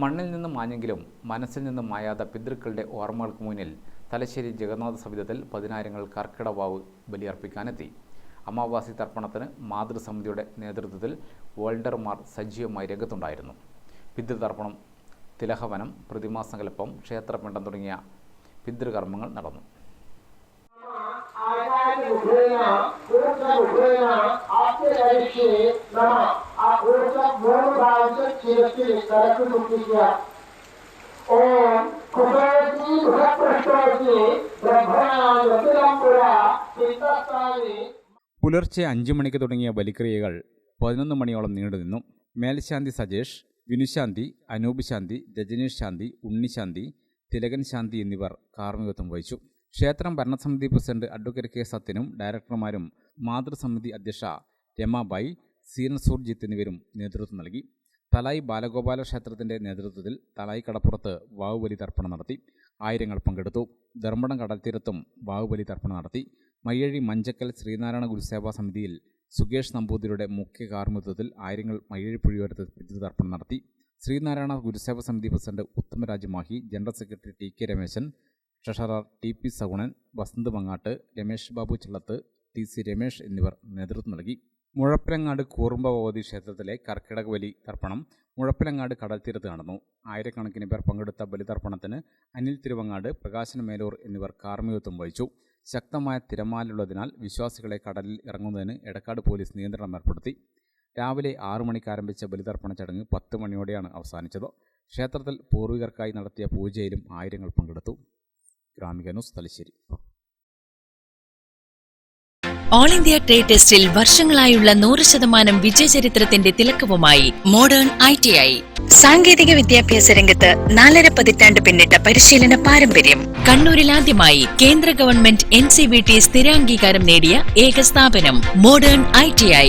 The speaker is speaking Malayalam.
മണ്ണിൽ നിന്നും മാഞ്ഞെങ്കിലും മനസ്സിൽ നിന്നും മായാത്ത പിതൃക്കളുടെ ഓർമ്മകൾക്ക് മുന്നിൽ തലശ്ശേരി ജഗന്നാഥ സവിധത്തിൽ പതിനായിരങ്ങൾ കർക്കിടവാവ് ബലിയർപ്പിക്കാനെത്തി. അമാവാസി തർപ്പണത്തിന് മാതൃസമിതിയുടെ നേതൃത്വത്തിൽ വോൾഡർമാർ സജീവമായി രംഗത്തുണ്ടായിരുന്നു. പിതൃതർപ്പണം തിലഹവനം പ്രതിമാസങ്കല്പം ക്ഷേത്രപിണ്ഡം തുടങ്ങിയ പിതൃകർമ്മങ്ങൾ നടന്നു. പുലർച്ചെ അഞ്ചു മണിക്ക് തുടങ്ങിയ ബലിക്രിയകൾ പതിനൊന്ന് മണിയോളം നീണ്ടു നിന്നു. മേൽശാന്തി സജേഷ് വിനുശാന്തി അനൂപ് ശാന്തി രജനീഷ് ശാന്തി ഉണ്ണിശാന്തി തിലകൻ ശാന്തി എന്നിവർ കാർമ്മികത്വം വഹിച്ചു. ക്ഷേത്രം ഭരണസമിതി പ്രസിഡന്റ് അഡ്വക്കേറ്റ് കെ സത്യനും ഡയറക്ടർമാരും മാതൃസമിതി അധ്യക്ഷ രമാബായി സീനൽ സൂർജിത്ത് എന്നിവരും നേതൃത്വം നൽകി. തലായി ബാലഗോപാല ക്ഷേത്രത്തിന്റെ നേതൃത്വത്തിൽ തലായി കടപ്പുറത്ത് വാവുബലി തർപ്പണം നടത്തി. ആയിരങ്ങൾ പങ്കെടുത്തു. ധർമ്മടം കടൽത്തീരത്തും വാവുബലി തർപ്പണം നടത്തി. മയ്യഴി മഞ്ചക്കൽ ശ്രീനാരായണ ഗുരുസേവാ സമിതിയിൽ സുകേഷ് നമ്പൂതിരിയുടെ മുഖ്യ കാർമ്മിത്വത്തിൽ ആയിരങ്ങൾ മയ്യഴി പുഴിയോരത്ത് പിതൃതർപ്പണം നടത്തി. Sreenarayana Gurusewa Samithi president Uthamaraj Mahe general secretary T K Rameshan treasurer T P Sagunan Vasanth Mangatt Ramesh Babu Challath T C Ramesh എന്നിവർ നേതൃത്വം നൽകി. മുഴപ്പിലങ്ങാട് കൂറുമ്പ ഭഗവതി ക്ഷേത്രത്തിലെ കർക്കിടക ബലി തർപ്പണം മുഴപ്പിലങ്ങാട് കടൽത്തീരത്ത് നടന്നു. ആയിരക്കണക്കിന് പേർ പങ്കെടുത്ത ബലിതർപ്പണത്തിന് അനിൽ തിരുവങ്ങാട് പ്രകാശൻ മേലൂർ എന്നിവർ കാർമ്മികത്വം വഹിച്ചു. ശക്തമായ തിരമാലുള്ളതിനാൽ വിശ്വാസികളെ കടലിൽ ഇറങ്ങുന്നതിന് എടക്കാട് പോലീസ് നിയന്ത്രണം ഏർപ്പെടുത്തി. രാവിലെ ആറു മണിക്ക് ആരംഭിച്ച ബലിതർപ്പണ ചടങ്ങ് പത്ത് മണിയോടെയാണ് അവസാനിച്ചത്. ക്ഷേത്രത്തിൽ പൂർവികർക്കായി നടത്തിയ പൂജയിലും ആയിരങ്ങൾ പങ്കെടുത്തു. Gramika news Thalassery. All India trade ടെസ്റ്റിൽ വർഷങ്ങളായുള്ള നൂറ് ശതമാനം വിജയചരിത്രത്തിന്റെ തിലക്കവുമായി മോഡേൺ ഐ ടി ഐ സാങ്കേതിക വിദ്യാഭ്യാസ രംഗത്ത് നാലര പതിറ്റാണ്ട് പിന്നിട്ട പരിശീലന പാരമ്പര്യം. കണ്ണൂരിൽ ആദ്യമായി കേന്ദ്ര government N C B T സ്ഥിരാംഗീകാരം നേടിയ ഏക സ്ഥാപനം മോഡേൺ ഐ ടി ഐ